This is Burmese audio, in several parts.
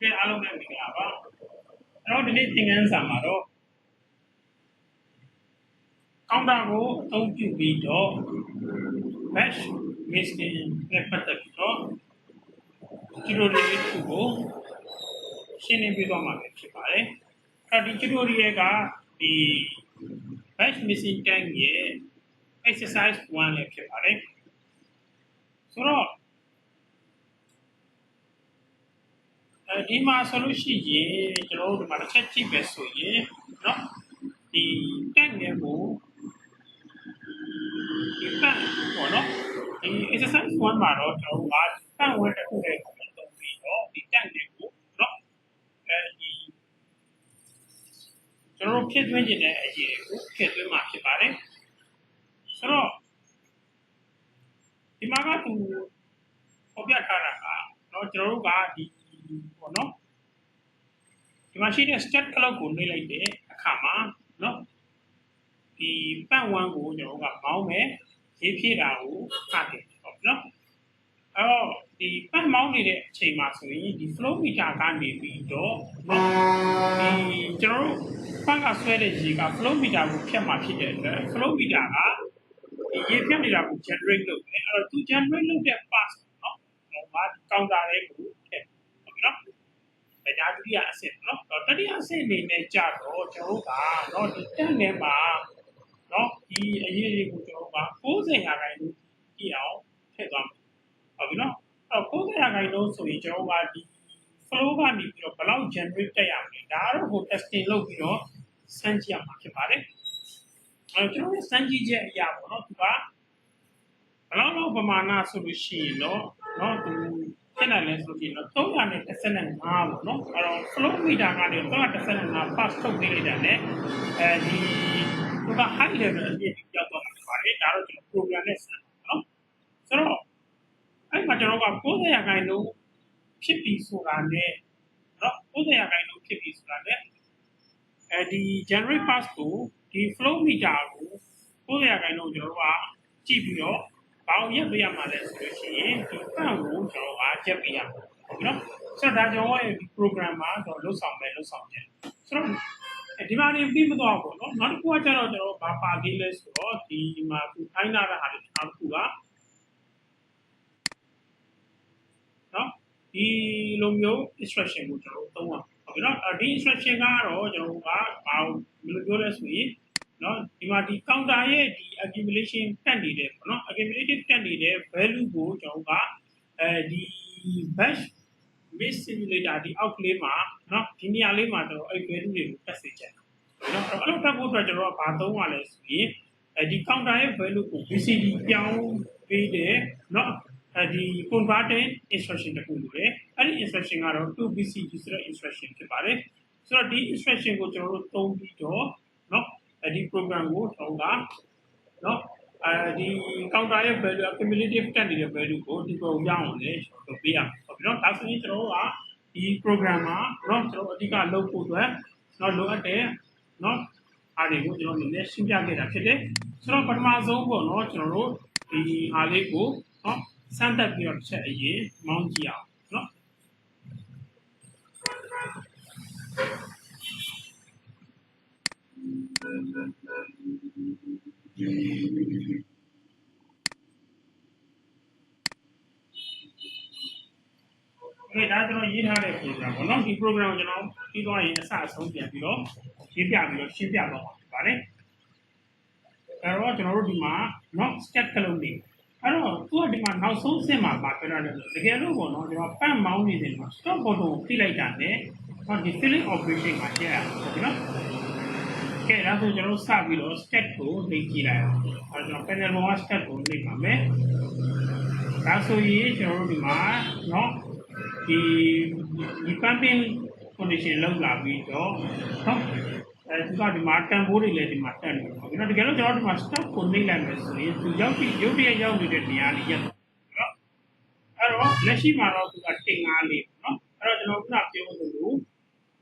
ကဲအားလုံးပဲမင်္ဂလာပါအဲ့တော့ဒီနေ့သင်ခန်းစာမှာတော့ကောင်တာကိုအသုံးပြုပြီးတော့ bash machine နဲ့ပတ်သက်ပြီးတော့ဒီလိုလေးတစ်ခုကိုရှင်းလင်းပြသွားမှာဖြစ်ပါတယ်အဲ့ဒီ tutorial ကဒီ bash machine tank ရဲ့ exercise 1လည်းဖြစ်ပါတယ်ဆိုတော့ အဲဒီမှာဆိုလို့ရှိရင်ကျွန်တော်တို့ဒီမှာတစ်ချက်ကြည့်ပဲဆိုရင်เนาะဒီတက်ငယ်ကိုဒီကန့်ပေါ့နော်ဒီ exercise 1မှာတော့ကျွန်တော်တို့ကကန့်ဝဲတစ်ခုနဲ့ပုံသုံးပြီးတော့ဒီတက်ငယ်ကိုเนาะအဲဒီကျွန်တော်တို့ဖြစ်သွင်းခြင်းတဲ့အရေးကိုဖြစ်သွင်းမှာဖြစ်ပါတယ်ဆိုတော့ဒီမှာကသူပေါ်ပြထားတာကเนาะကျွန်တော်တို့ကဒီ ပေါ့နော်ဒီမှာရှိတဲ့ stat clock ကိုနှိပ်လိုက်တဲ့အခါမှာเนาะဒီပတ်ဝန်းကိုကျွန်တော်တို့ကမောင်းမယ်ရေးဖြည့်တာကိုစတင်ပေါ့နော်အဲ့တော့ဒီပတ်မောင်းနေတဲ့အချိန်မှာဆိုရင်ဒီ flow meter ကနေပြီးတော့เนาะဒီကျွန်တော်တို့ပတ်ကဆွဲတဲ့ရေက flow meter ကိုဖြတ်မှာဖြစ်တဲ့အတွက် flow meter ကဒီရေဖြတ်နေတာကို generate လုပ်တယ်အဲ့တော့သူ generate လုပ်တဲ့ pass เนาะဟိုမှာ counter လေးကိုထည့်ဟုတ်နော်အဲ ဒါဒုတိယအဆင့်နော်တော့တတိယအဆင့်အနေနဲ့ကြတော့ကျွန်တော်တို့ကနော်ဒီတက်နယ်မှာနော်ဒီအရေးလေးကိုကျွန်တော်တို့က60ရာခိုင်နှုန်းကြည့်အောင်ထည့်သွားမယ်ဟုတ်ပြီနော်အဲ့တော့60ရာခိုင်နှုန်းဆိုရင်ကျွန်တော်တို့ကဒီ flow ကနေပြီးတော့ဘယ်လောက် generate တက်ရမလဲဒါကတော့ဟို testing လုပ်ပြီးတော့စမ်းကြည့်ရမှာဖြစ်ပါတယ်အဲကျွန်တော်စမ်းကြည့်ချက်အရာပေါ့နော်သူကဘယ်လောက်လောက်ပမာဏဆိုလို့ရှိရင်တော့နော်သူ ဖြစ်နိုင်လဲဆိုရင်တော့335ပေါ့နော်အဲ့တော့ flow meter ကနေ335 pass ထုတ်ပေးလိုက်တာ ਨੇ အဲဒီသူက high level အပြည့်ကြောက်တော့မှာပါတယ်ဒါတော့ကျွန်တော် program နဲ့ဆန်းနော်ဆိုတော့အဲ့မှာကျွန်တော်က90ရာခိုင်နှုန်းဖြစ်ပြီဆိုတာ ਨੇ နော်90ရာခိုင်နှုန်းဖြစ်ပြီဆိုတာ ਨੇ အဲဒီ generate pass ကိုဒီ flow meter ကို90ရာခိုင်နှုန်းကျွန်တော်တို့ကကြည့်ပြီးတော့ဘာ အောင်ရက်ပြရမှာလဲဆိုလို့ရှိရင်ဒီပန့်ကိုကျွန်တော်အားချက်ပြရမှာဟုတ်ပြီနော်ဆက်ဒါကျွန်တော်ရဲ့ဒီ program မှာတော့လုတ်ဆောင်မယ်လုတ်ဆောင်တယ်ဆိုတော့ဒီမှာနေပြီးမတော့ဘူးနော်နောက်တစ်ခုကကျတော့ကျွန်တော်ဘာပါသေးလဲဆိုတော့ဒီမှာသူထိုင်းလာတဲ့ဟာတွေနောက်တစ်ခုကနော်ဒီလိုမျိုး instruction ကိုကျွန်တော်သုံးရအောင်ဟုတ်ပြီနော်ဒီ instruction ကတော့ကျွန်တော်ကဘာလို့ပြောလဲဆိုရင် နော်ဒီမှာဒီ counter ရဲ့ဒီ accumulation တက်နေတယ်ပေါ့နော် accumulative တက်နေတဲ့ value ကိုကျွန်တော်ကအဲဒီ bash base simulator ဒီအောက်ကလေးမှာနော်ဒီနေရာလေးမှာတော့အဲ့ value တွေကိုတက်စေချင်တယ်နော်အဲ့လိုတက်ဖို့အတွက်ကျွန်တော်ကဘာသုံးရလဲဆိုရင်အဲဒီ counter ရဲ့ value ကို BCD ပြောင်းပေးတယ်နော်အဲဒီ converting instruction တခုလိုတယ်အဲ့ဒီ instruction ကတော့ 2BCD ဆိုတဲ့ instruction ဖြစ်ပါတယ်ဆိုတော့ဒီ instruction ကိုကျွန်တော်တို့သုံးပြီးတော့နော် အဲဒီ program ကိုကျွန်တော်ကနော်အဲဒီ counter ရဲ့ value accumulative တက်နေတဲ့ value ကိုဒီ program ရအောင်လေကျွန်တော်ပေးရမယ်ဟုတ်ပြီနော်ဒါဆိုရင်ကျွန်တော်တို့ကဒီ program မှာနော်ကျွန်တော်အဓိကလုပ်ဖို့အတွက်နော်လိုအပ်တဲ့နော်အားတွေကိုကျွန်တော်နည်းနည်းရှင်းပြခဲ့တာဖြစ်တယ်ဆိုတော့ပထမဆုံးပေါ့နော်ကျွန်တော်တို့ဒီအားလေးကိုနော်စမ်းသပ်ပြီးတော့တစ်ချက်အရင်မောင်းကြည့်အောင်နော် ဒါကျွန်တော်ရေးထားတဲ့ program ပေါ့နော်ဒီ program ကိုကျွန်တော်ပြီးသွားရင်အစအဆုံးပြန်ပြီးတော့ရေးပြပြီးတော့ရှင်းပြတော့ပါဗါလေအဲတော့ကျွန်တော်တို့ဒီမှာ not step ကလုံးနေအဲ့တော့သူကဒီမှာနောက်ဆုံးဆင့်မှာပါပြောရတယ်တကယ်လို့ပေါ့နော်ကျွန်တော်ပတ်မောင်းနေတယ်မှာ stop button ကိုဖိလိုက်တာနဲ့ဟောဒီ filling operation မှာကျရအောင်ဟုတ်နော် ကဲဒါဆိုကျွန်တော်စပြီးတော့ step ကိုနှိပ်ကြည့်လိုက်အောင်အဲကျွန်တော် panel ပေါ်က step ကိုနှိပ်ပါမယ်ဒါဆိုရင်ကျွန်တော်တို့ဒီမှာเนาะဒီဒီ pumping condition လောက်လာပြီးတော့နော်အဲဒီကဒီမှာတန်ဖိုးတွေလည်းဒီမှာတက်နေပါဘူး။ဒါတကယ်လို့ကျွန်တော်ဒီမှာ stop ကိုနှိပ်လိုက်မယ်ဆိုရင်သူရောက်ပြီးရုပ်တရက်ရောက်နေတဲ့နေရာလေးရက်နော်။အဲ့တော့လက်ရှိမှာတော့သူကတင်ငါးလေးနော်။အဲ့တော့ကျွန်တော်ခုနပြောသလို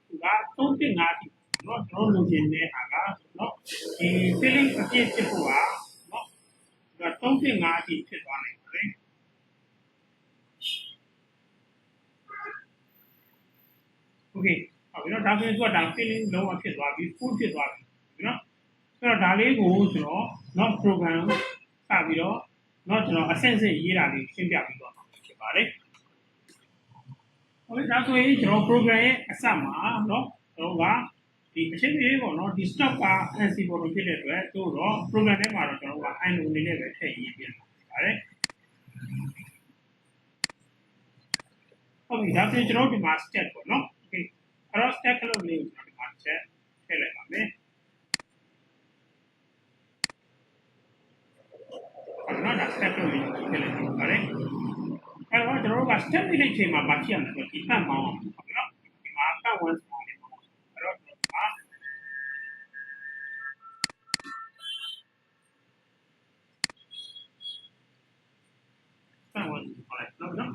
သူက3တင်ငါးတိ နော်ကျွန်တော်လိုချင်တဲ့ဟာကနော်ဒီ filling အပြည့်ဖြစ်ဖို့ကနော်ဒါ3တင်ငါးတိဖြစ်သွားနိုင်တယ်ကဲဒါဆိုရင်ရေးထားတဲ့ program ပေါ့နော်ဒီ program ကိုကျွန်တော်ပြီးသွားရင်အစအဆုံးပြန်ပြီးတော့ရေးပြပြီးတော့ရှင်းပြတော့ပါဗါလေအဲတော့ကျွန်တော် okay ဟုတ်ပြီနော်ဒါဆိုရင်သူကဒါ feeling လုံးဝဖြစ်သွားပြီ full ဖြစ်သွားပြီနော်အဲ့တော့ဒါလေးကိုကျွန်တော် not program စပြီးတော့ not ကျွန်တော်အဆင့်ဆင့်ရေးတာလေးရှင်းပြပြီးတော့ဖြစ်ပါတယ်ဟုတ်ပြီဒါဆိုရင်ကျွန်တော် program ရဲ့အစမှာနော်ကျွန်တော်က ဒီအချင်းလေးပေါ့နော်ဒီ stop က NC ပေါ်လို့ဖြစ်တဲ့အတွက်သူတော့ program ထဲမှာတော့ကျွန်တော်က I လိုနေနဲ့ပဲထည့်ရေးပြပါတယ်ဟုတ်ပြီဒါဆိုရင်ကျွန်တော်ဒီမှာ step ပေါ့နော် okay အဲ့တော့ step ကလေးကိုကျွန်တော်ဒီမှာချက်ထည့်လိုက်ပါမယ်အဲ့တော့ဒါ step လေးကိုထည့်လိုက်ပါပါတယ်အဲ့တော့ကျွန်တော်တို့က step လေးလေးချိန်မှာမဖြစ်ရမယ်ဆိုတော့ဒီပတ်မောင်းဟုတ်နော်ဒီမှာပတ်ဝန်းဆောင်လေးပေါ့အဲ့တော့ကျွန်တော်ကပတ်ဝန်းဆောင်လေးနော်နော်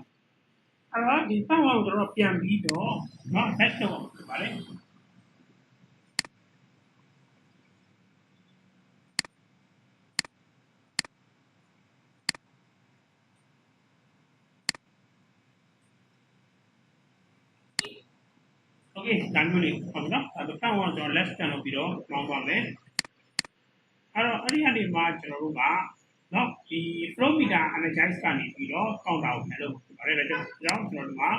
အဲ့တော့ဒီပတ်ဝန်းကိုကျွန်တော်ပြန်ပြီးတော့နော် set တော့ပါလေ Okay ဒါမျိုးလေးဟုတ်ပြီနော်အဲ့တော့ပတ်ဝန်းကျွန်တော် left ကန်လုပ်ပြီးတော့မောင်းပါမယ်အဲ့တော့အဲ့ဒီအနေမှာကျွန်တော်တို့ကနော်ဒီ flow meter energize ကနေပြီးတော့ counter ကိုပြန်လုပ် ပါတယ်လေကျွန်တော်ကျွန်တော်ဒီမှာ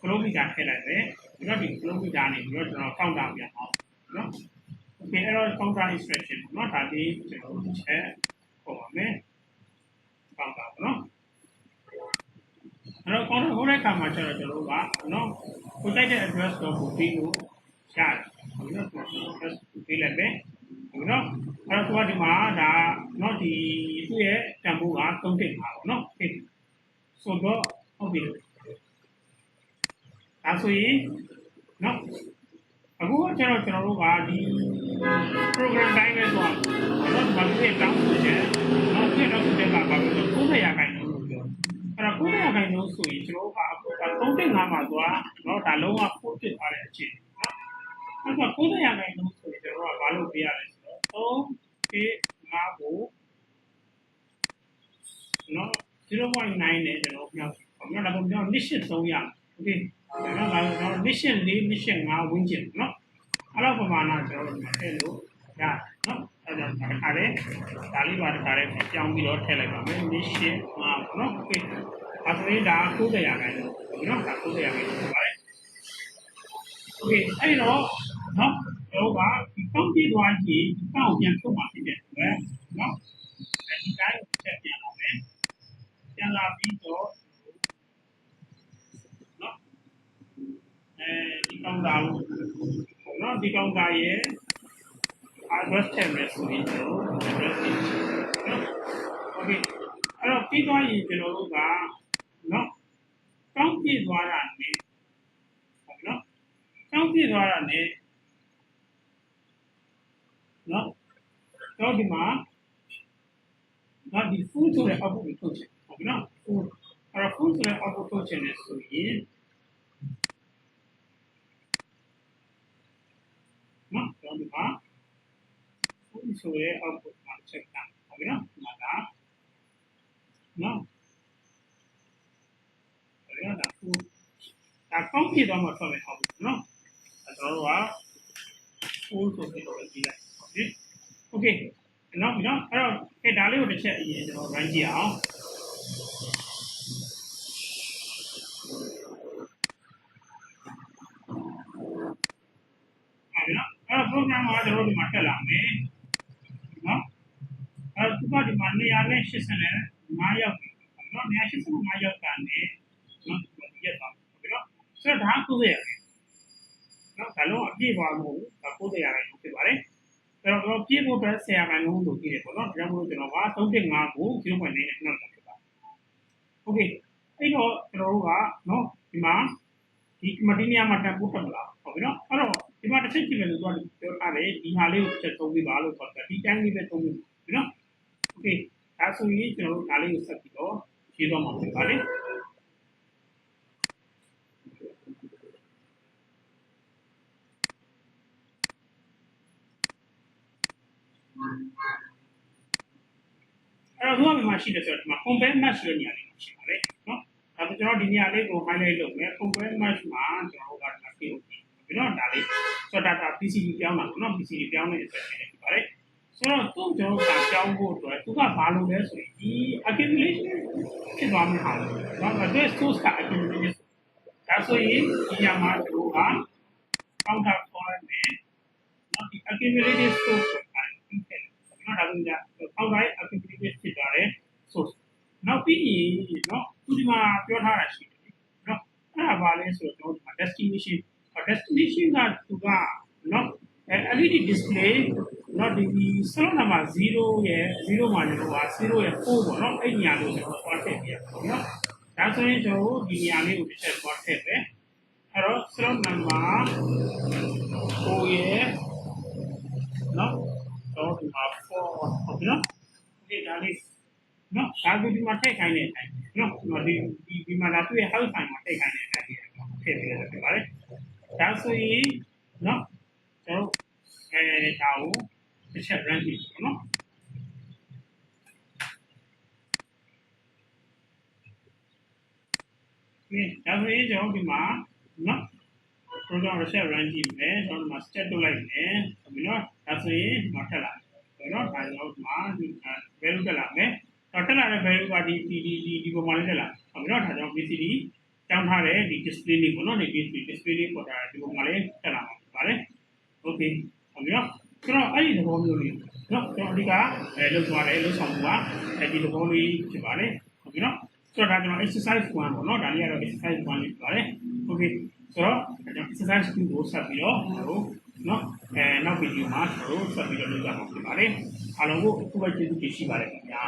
ကလိုမီတာထည့်လိုက်တယ်ဒီတော့ဒီကလိုမီတာနေပြီးတော့ကျွန်တော်ကောက်တာပြန်အောင်နော် okay အဲ့တော့ counter instruction နော်ဒါလေးကျွန်တော်ချက်ပုံပါမယ်ကောက်တာပေါ့နော်အဲ့တော့ counter ဟိုတဲ့ခါမှာကျတော့ကျွန်တော်ကနော်ကိုတိုက်တဲ့ address တော့ကိုပြီးလို့ရတယ်ဒီတော့ address ပြီးလိုက်မယ်ဟုတ်နော်အဲ့တော့ဒီမှာဒါနော်ဒီသူ့ရဲ့တန်ဖိုးက3တိတ်ပါပေါ့နော်ဆိုတော့ ဆိုရင်နော်အခုကကျွန်တော်ကျွန်တော်တို့ကဒီ program တိုင်းပဲဆိုတော့တော့ဘာလို့လဲတောင်းဆိုချက်တော့ပြတော့တဲ့ကဘာလို့လဲ900ရာခိုင်နှုန်းလို့ပြောအဲ့တော့900ရာခိုင်နှုန်းဆိုရင်ကျွန်တော်ကအခုက3.5မှာသွားတော့ဒါလုံးဝပို့ဖြစ်သွားတဲ့အခြေအနေနော်အဲ့တော့900ရာခိုင်နှုန်းဆိုရင်ကျွန်တော်ကဘာလို့ပြရလဲဆိုတော့3.5ကိုနော်0.9နဲ့ကျွန်တော်ပြောကျွန်တော်တော့ပြော mission 300 okay နော်ဒါတော့ mission 4 mission 5ဝန်းကျင်နော်အဲ့လိုပမာဏကျွန်တော်တို့ထည့်လို့ရတယ်နော်အဲ့ဒါတခါလေဒါလေးပါတခါလေကြောင်းပြီးတော့ထည့်လိုက်ပါမယ် mission 5ပေါ့နော် okay အဲ့ဒါလေးဒါ90ရာခိုင်နှုန်းနော်ဒါ90ရာခိုင်နှုန်းဖြစ်ပါတယ် okay အဲ့တော့နော်တော့ကဒီကောင်းပြသွားရင်ဒီကောင်းပြန်ထုတ်မှာဖြစ်တဲ့အတွက်နော်ဒီတိုင်းချက်ပြန်အောင်မယ်ပြန်လာပြီးတော့ အဲဒီကောင်းတာနော်ဒီကောင်းတာရဲ့ address ထည့်မယ်ဆိုရင်ကျွန်တော် address နော် okay အဲ့တော့ပြီးသွားရင်ကျွန်တော်တို့ကနော်ကောင်းပြသွားတာနဲ့ဟုတ်နော်ကောင်းပြသွားတာနဲ့နော်တော့ဒီမှာနော်ဒီ full ဆိုတဲ့ output ကိုထုတ်ချင်ဟုတ်နော် full အဲ့တော့ full ဆိုတဲ့ output ထုတ်ချင်တယ်ဆိုရင် နော်တော့ဒီမှာ full ဆိုတဲ့ output မှာ check တာဟုတ်နော်ဒီမှာဒါနော်အဲ့ဒါဒါ full ဒါကောင်းပြသွားမှာဆက်မယ်ဟုတ်နော်အဲ့တော့တော့ full ဆိုပြီးတော့ကြည့်လိုက် okay okay နော်နော်အဲ့တော့အဲဒါလေးကိုတစ်ချက်အရင်ကျွန်တော် run ကြည့်အောင်အဲ့နော်အဲ့တော့ program ကကျွန်တော်တို့ဒီမှာတက်လာမယ်နော်အဲ့ဒီမှာဒီမှာ285ရောက်ပြီနော်285ရောက်တာနဲ့နော်ဒီရက်ပါဟုတ်ပြီနော်ဆိုတော့ဒါကိုရနော်ဒါလုံးအပြည့်ပါမဟုတ်ဘူးဒါကိုရရတယ်ဖြစ်ပါတယ်အဲ့တော့ပြည့်ဖို့အတွက်ဆရာကလုံးလို့ကြည့်တယ်ပေါ့နော်ဒါကြောင့်မို့ကျွန်တော်က3.5ကို0.9နဲ့နှုတ်တာဖြစ်ပါတယ်โอเคအဲ့တော့ကျွန်တော်တို့ကနော်ဒီမှာဒီမတီးနေရာမှာတန်ဖိုးတက်မလားဟုတ်ပြီနော်အဲ့တော့ ဒီမှာတစ်ချက်ကြည့်မယ်လို့ပြောထားတယ်ဒီဟာလေးကိုတစ်ချက်သုံးပြီးပါလို့ဆိုတော့ဒီတိုင်းလေးပဲသုံးပြီးပြီနော်โอเคဒါဆိုရင်ကျွန်တော်တို့ဒါလေးကိုဆက်ပြီးတော့ရေးတော့မှာဖြစ်ပါလေအဲ့တော့ဒီမှာရှိတယ်ဆိုတော့ဒီမှာ compare match လို့နေရာလေးရှိပါတယ်နော်ဒါဆိုကျွန်တော်ဒီနေရာလေးကို highlight လုပ်မယ် compare match မှာကျွန်တော် ် နော်ဒါလေးဆိုတော့ဒါ PCB ပြောင်းတာနော် PCB ပြောင်းနေတဲ့အတွက်ဖြစ်ပါတယ်ဆိုတော့သူ့ကျွန်တော်ကကြောင်းဖို့အတွက်သူကဘာလုပ်လဲဆိုရင်ဒီ accumulation ဖြစ်သွားမှာဟာနော်ဒါက source က accumulation ဒါဆိုရင်ဒီညမှာသူက counter current နဲ့နော်ဒီ accumulated source ကိုဖြစ်တယ်နော်ဒါကည counter accumulated ဖြစ်သွားတယ် source နောက်ပြီးရင်နော်သူဒီမှာပြောထားတာရှိတယ်နော်အဲ့ဒါဘာလဲဆိုတော့ကျွန်တော်ဒီမှာ destination destination ကသူကနော်အဲ LED display နော်ဒီဒီ cell number 0ရဲ့0မှာလည်းဟိုဟာ0ရဲ့4ပေါ့နော်အဲ့ညာလို့ကျွန်တော်သွားထည့်ပြရပါနော်ဒါဆိုရင်ကျွန်တော်ဒီညာလေးကိုတစ်ချက်သွားထည့်ပဲအဲ့တော့ cell number 4ရဲ့နော်တော့ဒီမှာ4ဟုတ်ပြီနော်ဒီဒါလေးနော်ဒါကဒီမှာထည့်ခိုင်းတဲ့အတိုင်းနော်ဒီဒီဒီမှာလာတွေ့ဟောက်ဆိုင်မှာထည့်ခိုင်းတဲ့အတိုင်းထည့်ပြရပါတယ် ဒါဆိုရင်เนาะကျွန်တော်အဲဒါကိုတစ်ချက် run ကြည့်ပါเนาะ ကဲဒါဆိုရင်ကျွန်တော်ဒီမှာနော် program reset run ကြည့်မယ်ကျွန်တော်ဒီမှာ step လုပ်လိုက်မယ်ဆိုပြီးတော့ဒါဆိုရင်ဒီမှာထက်လာတယ်နော်ဒါကျွန်တော်ဒီမှာဒီ value တက်လာမယ်တော့တက်လာတဲ့ value ကဒီဒီဒီဒီဒီပုံမှန်လေးတက်လာဆိုပြီးတော့ဒါကြောင့် BCD တောင်းထားတဲ့ဒီ display လေးပေါ့နော်ဒီ display display လေးပေါ်တာဒီပုံမှန်လေးတက်လာမှာဖြစ်ပါတယ် okay ဆိုပြီးတော့ကျွန်တော်အဲ့ဒီသဘောမျိုးလေးနော်ကျွန်တော်အဓိကအဲလုပ်သွားတယ်လုပ်ဆောင်မှုကအဲဒီသဘောလေးဖြစ်ပါတယ်ဟုတ်ပြီနော်ဆိုတော့ဒါကျွန်တော် exercise 1ပေါ့နော်ဒါလေးကတော့ exercise 1လေးဖြစ်ပါတယ် okay ဆိုတော့ကျွန်တော် exercise 2ကိုဆက်ပြီးတော့ကျွန်တော်နော်အဲနောက်ဗီဒီယိုမှာကျွန်တော်ဆက်ပြီးတော့လုပ်ကြမှာဖြစ်ပါတယ်အားလုံးကိုအခုပဲကျေးဇူးတင်ရှိပါတယ်ခင်ဗျာ